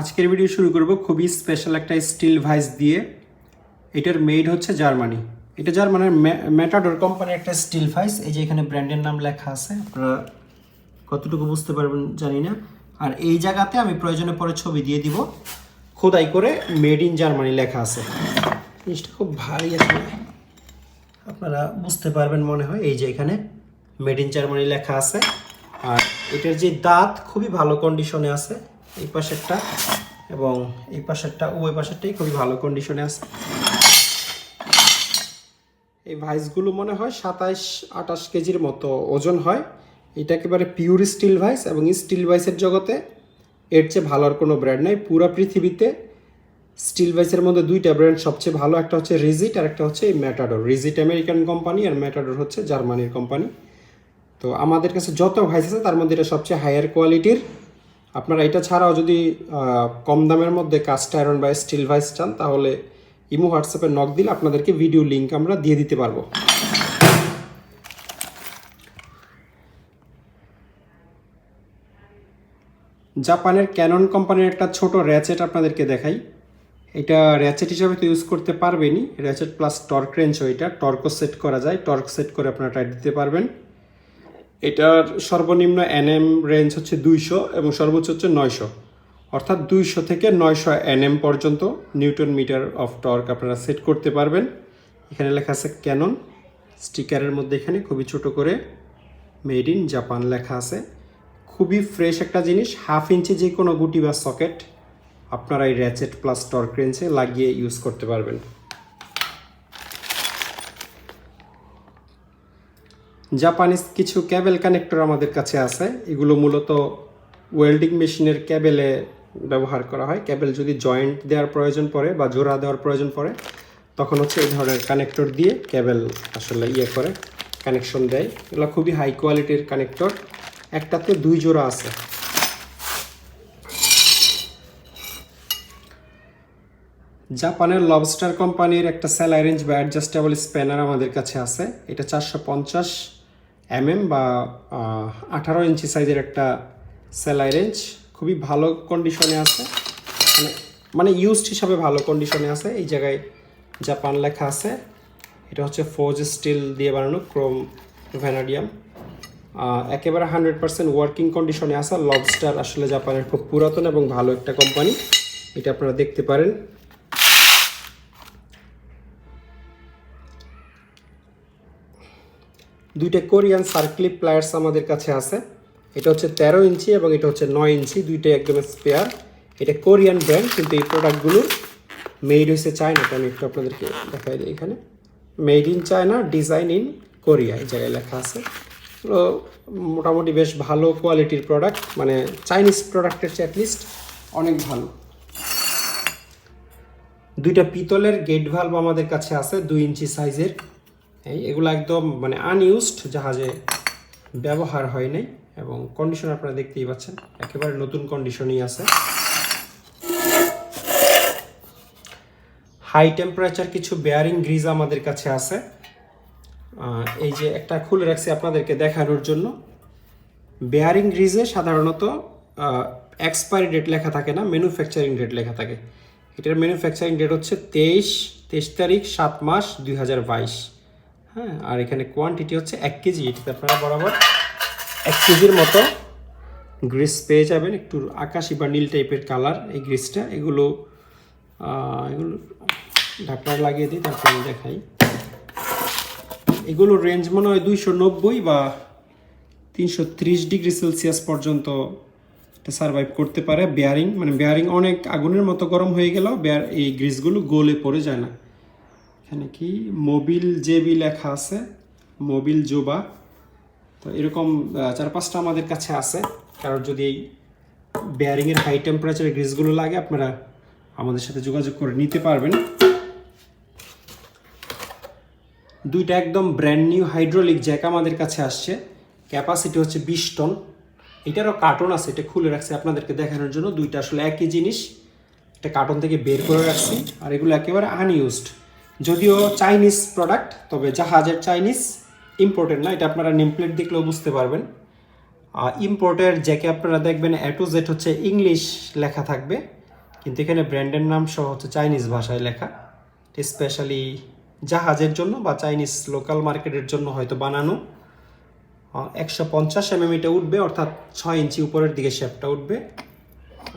আজকের ভিডিও শুরু করব খুবই স্পেশাল একটা স্টিল ভাইস দিয়ে। এটার মেড হচ্ছে জার্মানি। এটা জার্মানির ম্যাটাডোর কোম্পানির একটা স্টিল ভাইস এই যে এখানে ব্র্যান্ডের নাম লেখা আছে, আপনারা কতটুকু বুঝতে পারবেন জানি না। আর এই জায়গাতে আমি প্রয়োজনে পরে ছবি দিয়ে দিব। খোদাই করে মেড ইন জার্মানি লেখা আছে। জিনিসটা খুব ভারী আছে আপনারা বুঝতে পারবেন মনে হয় এই যে এখানে মেড ইন জার্মানি লেখা আছে। আর এটার যে দাঁত খুবই ভালো কন্ডিশনে আছে। এই পাশেরটা এবং এই পাশেরটা ওই পাশেরটাই খুবই ভালো কন্ডিশনে আছে। এই ভাইসগুলো মনে হয় সাতাইশ, আঠাশ কেজির মতো ওজন হয়। এটা একেবারে পিওর স্টিল ভাইস এবং স্টিল ভাইসের জগতে এর চেয়ে ভালো আর কোনো ব্র্যান্ড নাই। পুরা পৃথিবীতে স্টিল ভাইসের মধ্যে দুইটা ব্র্যান্ড সবচেয়ে ভালো, একটা হচ্ছে রিজিট আর একটা হচ্ছে এই ম্যাটাডোর রিজিট আমেরিকান কোম্পানি আর ম্যাটাডোর হচ্ছে জার্মানির কোম্পানি তো আমাদের কাছে যত ভাইস আছে, তার মধ্যে এটা সবচেয়ে হায়ার কোয়ালিটির আপনারা এটা ছাড়াও যদি কম দামের মধ্যে কাস্ট আয়রন বা স্টিল ভাইস চান, তাহলে ইমো হোয়াটসঅ্যাপে নক দিলে আপনাদেরকে ভিডিও লিঙ্ক আমরা দিয়ে দিতে পারব। জাপানের ক্যানন কোম্পানির একটা ছোট র্যাচেট আপনাদেরকে দেখাই। এটা র্যাচেট হিসাবে তো ইউজ করতে পারবেনই। র্যাচেট প্লাস টর্ক রেঞ্জ এটা। টর্কও সেট করা যায়। টর্ক সেট করে আপনারা টাইট দিতে পারবেন। এটার সর্বনিম্ন এনএম রেঞ্জ হচ্ছে দুইশো এবং সর্বোচ্চ হচ্ছে নয়শো। অর্থাৎ দুইশো থেকে নয়শো এনএম পর্যন্ত নিউটন মিটার অফ টর্ক আপনারা সেট করতে পারবেন। এখানে লেখা আছে ক্যানন। স্টিকারের মধ্যে এখানে খুবই ছোট করে মেড ইন জাপান লেখা আছে। খুবই ফ্রেশ একটা জিনিস হাফ ইঞ্চি যে কোনো গুটি বা সকেট আপনারা এই র্যাচেট প্লাস টর্ক রেঞ্জে লাগিয়ে ইউজ করতে পারবেন। জাপানিজ কিছু ক্যাবেল কানেক্টর আমাদের কাছে আছে। এগুলো মূলত ওয়েল্ডিং মেশিনের ক্যাবেলে ব্যবহার করা হয়। ক্যাবেল যদি জয়েন্ট দেওয়ার প্রয়োজন পড়ে বা জোড়া দেওয়ার প্রয়োজন পড়ে, তখন হচ্ছে এই ধরনের কানেক্টর দিয়ে ক্যাবেল আসলে ইয়ে করে, কানেকশন দেয়। এগুলো খুবই হাই কোয়ালিটির কানেক্টর। একটাতে দুই জোড়া আছে। জাপানের লবস্টার কোম্পানির একটা স্যালাই রেঞ্জ বা অ্যাডজাস্টেবল স্প্যানার আমাদের কাছে আছে। এটা চারশো পঞ্চাশ এমএম বা আঠারো ইঞ্চি সাইজের একটা সেল রেঞ্জ। খুবই ভালো কন্ডিশনে আছে। মানে মানে ইউজড হিসাবে ভালো কন্ডিশনে আছে। এই জায়গায় জাপান লেখা আছে। এটা হচ্ছে ফোজ স্টিল দিয়ে বানানো ক্রোম ভ্যানাডিয়াম একেবারে হান্ড্রেড পার্সেন্ট ওয়ার্কিং কন্ডিশনে আছে। লবস্টার আসলে জাপানের খুব পুরাতন এবং ভালো একটা কোম্পানি। এটা আপনারা দেখতে পারেন। দুইটা কোরিয়ান সার্কলিপ প্লায়ার্স আমাদের কাছে আছে। এটা হচ্ছে তেরো ইঞ্চি এবং এটা হচ্ছে নয় ইঞ্চি, দুইটাই একদম স্পেয়ার এটা কোরিয়ান ব্র্যান্ড কিন্তু এই প্রোডাক্টগুলো মেড হয়েছে চায়নাতে আমি একটু আপনাদেরকে দেখাই দিই এখানে। Made in China design in Korea এই জায়গায় লেখা আছে। মোটামুটি বেশ ভালো কোয়ালিটির প্রোডাক্ট মানে চাইনিজ প্রোডাক্টের চেয়ে অ্যাটলিস্ট অনেক ভালো। দুইটা পিতলের গেট ভাল্ব আমাদের কাছে আছে, দুই ইঞ্চি সাইজের এই এগুলো একদম মানে আনইউজড জাহাজে ব্যবহার হয় নাই এবং কন্ডিশন আপনারা দেখতেই পাচ্ছেন। একেবারে নতুন কন্ডিশনই আছে। হাই টেম্পারেচার কিছু বেয়ারিং গ্রিজ আমাদের কাছে আছে। এই যে একটা খুলে রাখছি আপনাদেরকে দেখানোর জন্য। বেয়ারিং গ্রিজে সাধারণত এক্সপায়ারি ডেট লেখা থাকে না ম্যানুফ্যাকচারিং ডেট লেখা থাকে। এটার ম্যানুফ্যাকচারিং ডেট হচ্ছে তেইশ তেইশ তারিখ, সাত মাস, দুই হাজার বাইশ। হ্যাঁ আর এখানে কোয়ান্টিটি হচ্ছে এক কেজি এটাতে আপনারা বরাবর এক কেজির মতো গ্রিস পেয়ে যাবেন। একটু আকাশি বা নীল টাইপের কালার এই গ্রিসটা এগুলো এগুলো ঢাকনা লাগিয়ে দিই, তারপর আমি দেখাই। এগুলো রেঞ্জ মনে হয় দুইশো নব্বই বা তিনশো ত্রিশ ডিগ্রি সেলসিয়াস পর্যন্ত এটা সার্ভাইভ করতে পারে। বেয়ারিং মানে বেয়ারিং অনেক আগুনের মতো গরম হয়ে গেল বেয়ার এই গ্রিসগুলো গোলে পড়ে যায় না। এখানে কি? মোবিল জেবি লেখা আছে। মোবিল জোবা। তো এরকম চার পাঁচটা আমাদের কাছে আছে। কারণ যদি এই বেয়ারিংয়ের হাই টেম্পারেচারের গ্রিসগুলো লাগে, আপনারা আমাদের সাথে যোগাযোগ করে নিতে পারবেন। দুইটা একদম ব্র্যান্ড নিউ হাইড্রোলিক জ্যাক আমাদের কাছে আসছে। ক্যাপাসিটি হচ্ছে বিশ টন এটারও কার্টন আছে, এটা খুলে রাখছি আপনাদেরকে দেখানোর জন্য। দুইটা আসলে একই জিনিস। এটা কার্টন থেকে বের করে রাখছি। আর এগুলো একেবারে আনইউজড যদিও চাইনিজ প্রোডাক্ট তবে জাহাজের চাইনিজ ইম্পোর্টেড না, এটা আপনারা নেমপ্লেট দেখলেও বুঝতে পারবেন। ইম্পোর্টের জ্যাকে আপনারা দেখবেন এ টু জেড হচ্ছে ইংলিশ লেখা থাকবে, কিন্তু এখানে ব্র্যান্ডের নাম সহ হচ্ছে চাইনিজ ভাষায় লেখা। স্পেশালি জাহাজের জন্য বা চাইনিজ লোকাল মার্কেটের জন্য হয়তো বানানো। একশো পঞ্চাশ এমএম এটা উঠবে, অর্থাৎ ছয় ইঞ্চি উপরের দিকে শেপটা উঠবে।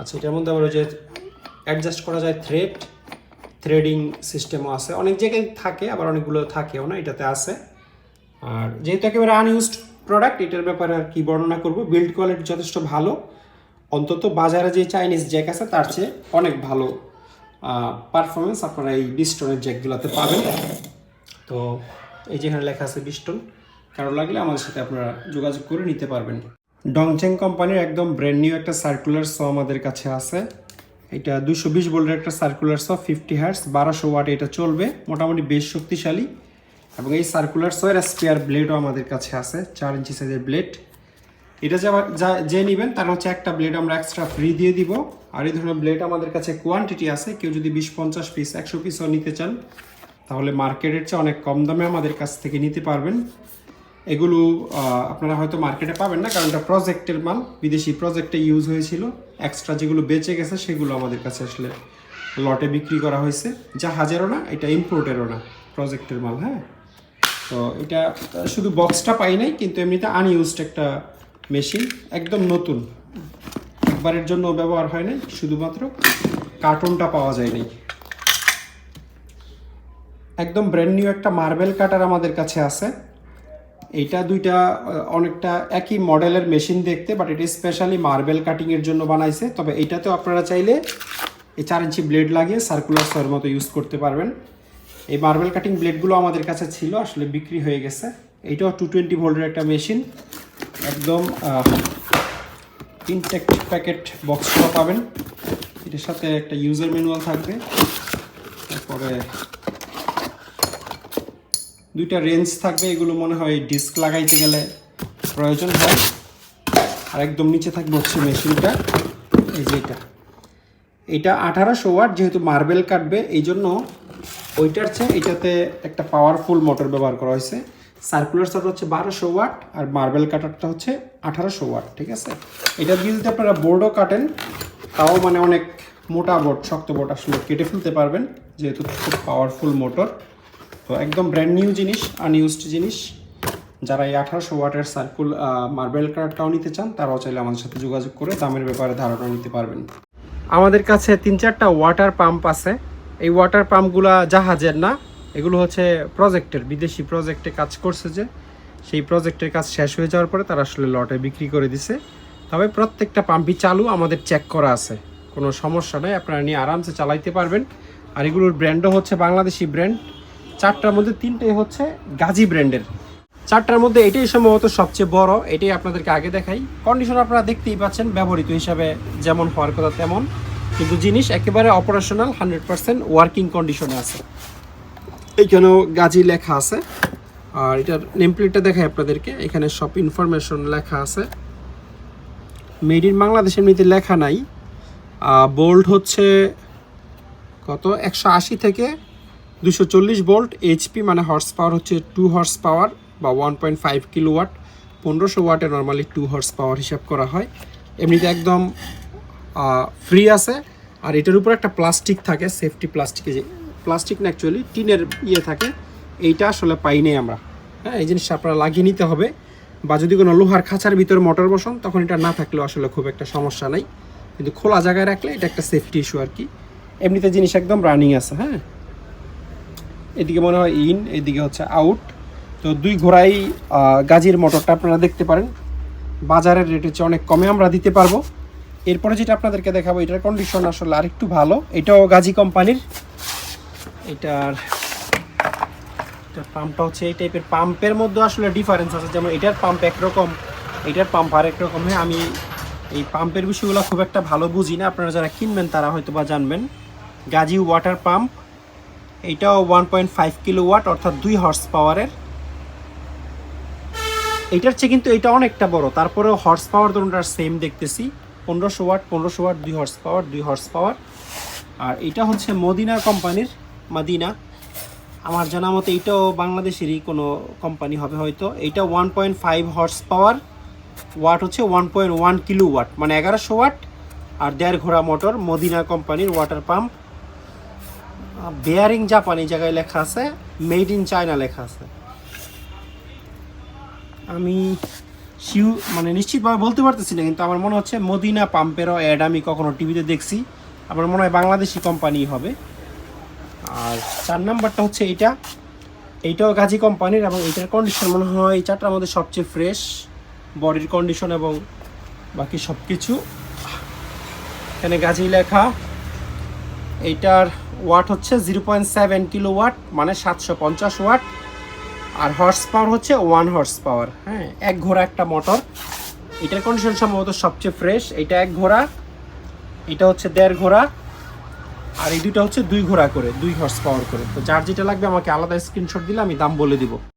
আচ্ছা এটার মধ্যে আবার ওই যে অ্যাডজাস্ট করা যায় থ্রেড থ্রেডিং সিস্টেমও আছে। অনেক জায়গায় থাকে, আবার অনেকগুলো থাকেও না, এটাতে আছে। আর যেহেতু একেবারে আনইউজড প্রোডাক্ট এটার ব্যাপারে আর কি বর্ণনা করব? বিল্ড কোয়ালিটি যথেষ্ট ভালো। অন্তত বাজারে যে চাইনিজ জ্যাক আছে, তার চেয়ে অনেক ভালো পারফরমেন্স আপনারা এই বিস্টনের জ্যাকগুলোতে পাবেন। তো এই যেখানে লেখা আছে বিস্টন কারও লাগলে আমাদের সাথে আপনারা যোগাযোগ করে নিতে পারবেন। ডংচেং কোম্পানির একদম ব্র্যান্ড নিউ একটা সার্কুলার স আমাদের কাছে আছে। এটা দুশো বিশ বোল্টের একটা সার্কুলার স ফিফটি হার্স বারোশো ওয়াট এটা চলবে, মোটামুটি বেশ শক্তিশালী। এবং এই সার্কুলার সয়ের স্পেয়ার ব্লেডও আমাদের কাছে আছে, চার ইঞ্চি সাইজের ব্লেড এটা যা যা- যে নেবেন, তার হচ্ছে একটা ব্লেড আমরা এক্সট্রা ফ্রি দিয়ে দিব। আর এই ধরনের ব্লেড আমাদের কাছে কোয়ান্টিটি আছে, কেউ যদি বিশ, পঞ্চাশ পিস একশো পিসও নিতে চান, তাহলে মার্কেটের চেয়ে অনেক কম দামে আমাদের কাছ থেকে নিতে পারবেন। এগুলো আপনারা হয়তো মার্কেটে পাবেন না, কারণ এটা প্রজেক্টের মাল, বিদেশি প্রজেক্টে ইউজ হয়েছিল। এক্সট্রা যেগুলো বেঁচে গেছে, সেগুলো আমাদের কাছে আসলে লটে বিক্রি করা হয়েছে। জাহাজেরও না, এটা ইম্পোর্টেরও না প্রজেক্টের মাল হ্যাঁ? তো এটা, শুধু বক্সটা পাই নাই, কিন্তু এমনিতে আনইউজড একটা মেশিন একদম নতুন। একবারের জন্য ব্যবহার হয় নাই, শুধুমাত্র কার্টুনটা পাওয়া যায় নাই। একদম ব্র্যান্ড নিউ একটা মার্বেল কাটার আমাদের কাছে আছে। এইটা দুইটা অনেকটা একই মডেলের মেশিন দেখতে বাট এটা স্পেশালি মার্বেল কাটিংয়ের জন্য বানাইছে। তবে এইটাতেও আপনারা চাইলে এই চার ইঞ্চি ব্লেড লাগিয়ে সার্কুলার সয়ের মতো ইউজ করতে পারবেন। এই মার্বেল কাটিং ব্লেডগুলো আমাদের কাছে ছিল, আসলে বিক্রি হয়ে গেছে। এইটাও টু টোয়েন্টি ভোল্টের একটা মেশিন। একদম ইনটেক্ট প্যাকেট বক্সটা পাবেন। এটার সাথে একটা ইউজার ম্যানুয়াল থাকবে। তারপরে দুইটা রেঞ্জ থাকবে, এগুলো মনে হয় ডিস্ক লাগাইতে গেলে প্রয়োজন হয়। আর একদম নিচে থাকবে হচ্ছে মেশিনটা, এই যে এটা। এটা আঠারোশো ওয়াট যেহেতু মার্বেল কাটবে, এই জন্য ওইটার চেয়ে এটাতে একটা পাওয়ারফুল মোটর ব্যবহার করা হয়েছে। সার্কুলার সার হচ্ছে বারোশো ওয়াট আর মার্বেল কাটারটা হচ্ছে আঠারোশো ওয়াট, ঠিক আছে? এটা দিয়ে যদি আপনারা বোর্ডও কাটেন, তাও মানে অনেক মোটা বোর্ড শক্ত বোর্ড আসলে কেটে ফেলতে পারবেন, যেহেতু খুব পাওয়ারফুল মোটর তো একদম ব্র্যান্ড নিউ জিনিস আনইউজড জিনিস। যারা এই আঠারোশো ওয়াটের সার্কুল মার্বেল কার্ডটাও নিতে চান, তারাও চাইলে আমাদের সাথে যোগাযোগ করে দামের ব্যাপারে ধারণা নিতে পারবেন। আমাদের কাছে তিন চারটা ওয়াটার পাম্প আছে। এই ওয়াটার পাম্পগুলা জাহাজের না, এগুলো হচ্ছে প্রজেক্টের বিদেশি প্রজেক্টে কাজ করছে যে, সেই প্রজেক্টের কাজ শেষ হয়ে যাওয়ার পরে তারা আসলে লটে বিক্রি করে দিছে। তবে প্রত্যেকটা পাম্পই চালু আমাদের চেক করা আছে। কোনো সমস্যা নেই, আপনারা নিয়ে আরামসে চালাইতে পারবেন। আর এগুলোর ব্র্যান্ডও হচ্ছে বাংলাদেশি ব্র্যান্ড চারটার মধ্যে তিনটেই হচ্ছে গাজী ব্র্যান্ডের। চারটার মধ্যে এটাই সম্ভবত সবচেয়ে বড়, এটাই আপনাদেরকে আগে দেখাই। কন্ডিশন আপনারা দেখতেই পাচ্ছেন, ব্যবহৃত হিসাবে যেমন হওয়ার কথা তেমন। কিন্তু জিনিস একেবারে অপারেশনাল হান্ড্রেড পার্সেন্ট ওয়ার্কিং কন্ডিশনে আছে। এইখানেও গাজী লেখা আছে। আর এটার নেমপ্লেটটা দেখাই আপনাদেরকে। এখানে সব ইনফরমেশন লেখা আছে। মেড ইন বাংলাদেশ এমনিতে লেখা নাই। বোল্ড হচ্ছে কত? একশো আশি থেকে দুশো চল্লিশ ভোল্ট এইচপি মানে হর্স পাওয়ার হচ্ছে টু হর্স পাওয়ার বা one point five kilo watt পনেরোশো ওয়াটে নর্মালি টু হর্স পাওয়ার হিসাব করা হয়। এমনিতে একদম ফ্রি আছে। আর এটার উপর একটা প্লাস্টিক থাকে সেফটি প্লাস্টিকে যে প্লাস্টিক না অ্যাকচুয়ালি টিনের ইয়ে থাকে। এইটা আসলে পাই নাই আমরা। হ্যাঁ এই জিনিসটা আপনারা লাগিয়ে নিতে হবে। বা যদি কোনো লোহার খাঁচার ভিতরে মোটর বসান, তখন এটা না থাকলেও আসলে খুব একটা সমস্যা নাই। কিন্তু খোলা জায়গায় রাখলে এটা একটা সেফটি ইস্যু আর কি। এমনিতে জিনিস একদম রানিং আছে হ্যাঁ। এদিকে মনে হয় ইন, এদিকে হচ্ছে আউট। তো দুই ঘোড়াই গাজির মোটরটা আপনারা দেখতে পারেন। বাজারের রেটের চেয়ে অনেক কমে আমরা দিতে পারব। এরপরে যেটা আপনাদেরকে দেখাবো, এটার কন্ডিশন আসলে আরেকটু ভালো। এটাও গাজী কোম্পানির। এটার পাম্পটা হচ্ছে এই টাইপের পাম্পের মধ্যে আসলে ডিফারেন্স আছে। যেমন এটার পাম্প একরকম, এটার পাম্প আরেক রকম হয়, আমি এই পাম্পের বিষয়গুলো খুব একটা ভালো বুঝি না। আপনারা যারা কিনবেন তারা হয়তো বা জানবেন। গাজী ওয়াটার পাম্প এটাও one point five kilo watt, অর্থাৎ দুই হর্স পাওয়ারের এইটার চেয়ে কিন্তু এটা অনেকটা বড়। তারপরেও হর্স পাওয়ার দুটার সেম দেখতেছি। পনেরোশো ওয়াট পনেরোশো ওয়াট, দুই হর্স পাওয়ার দুই হর্স পাওয়ার আর এটা হচ্ছে মদিনা কোম্পানির মাদিনা। আমার জানা মতে এইটাও বাংলাদেশেরই কোনো কোম্পানি হবে হয়তো। এইটা one point five horse power watt হচ্ছে one point one kilo watt মানে এগারোশো ওয়াট। আর দেড় ঘোড়া মোটর মদিনা কোম্পানির ওয়াটার পাম্প বেয়ারিং জাপান জায়গায় লেখা আছে মেড ইন চায়না লেখা আছে। আমি শিউ মানে নিশ্চিতভাবে বলতে পারতেছি না, কিন্তু আমার মনে হচ্ছে মদিনা পাম্পেরও অ্যাড আমি কখনো টিভিতে দেখছি। আমার মনে হয় বাংলাদেশি কোম্পানি হবে। আর চার নাম্বারটা হচ্ছে এইটা। এইটাও গাজী কোম্পানির এবং এইটার কন্ডিশন মনে হয় এই চারটার মধ্যে সবচেয়ে ফ্রেশ বডির কন্ডিশন এবং বাকি সব কিছু এখানে গাজী লেখা। এইটার ওয়াট হচ্ছে zero point seven kilo watt মানে সাতশো পঞ্চাশ ওয়াট। আর হর্স পাওয়ার হচ্ছে ওয়ান হর্স পাওয়ার হ্যাঁ এক ঘোড়া একটা মোটর এটার কন্ডিশন সম্ভবত সবচেয়ে ফ্রেশ এটা এক ঘোড়া, এটা হচ্ছে দেড় ঘোড়া, আর এই দুটো হচ্ছে দুই ঘোড়া করে, দুই হর্স পাওয়ার করে। তো যার যেটা লাগবে আমাকে আলাদা স্ক্রিনশট দিলে আমি দাম বলে দিব।